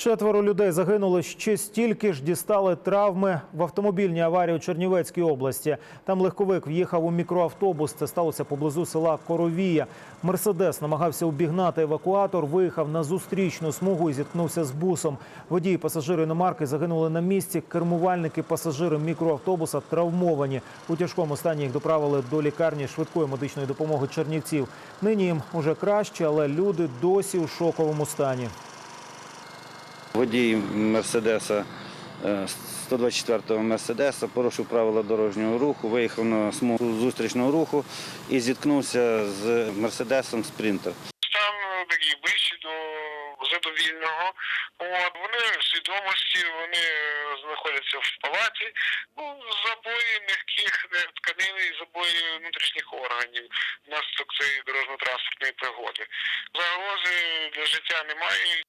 Четверо людей загинули, ще стільки ж дістали травми в автомобільній аварії у Чернівецькій області. Там легковик в'їхав у мікроавтобус. Це сталося поблизу села Коровія. Мерседес намагався обігнати евакуатор, виїхав на зустрічну смугу і зіткнувся з бусом. Водії, пасажири іномарки загинули на місці. Кермувальники, пасажири мікроавтобуса травмовані. У тяжкому стані їх доправили до лікарні швидкої медичної допомоги Чернівців. Нині їм уже краще, але люди досі у шоковому стані. Водій Мерседеса, е, 124-го Мерседеса порушив правила дорожнього руху, виїхав на смугу зустрічного руху і зіткнувся з Мерседесом Спринтер. стан е, такий ближчий до задовільного. От вони в свідомості, вони е, знаходяться в палаті. Ну, забої м'яких е, тканин і забої внутрішніх органів внаслідок цієї дорожньо-транспортної пригоди. Загрози для життя немає.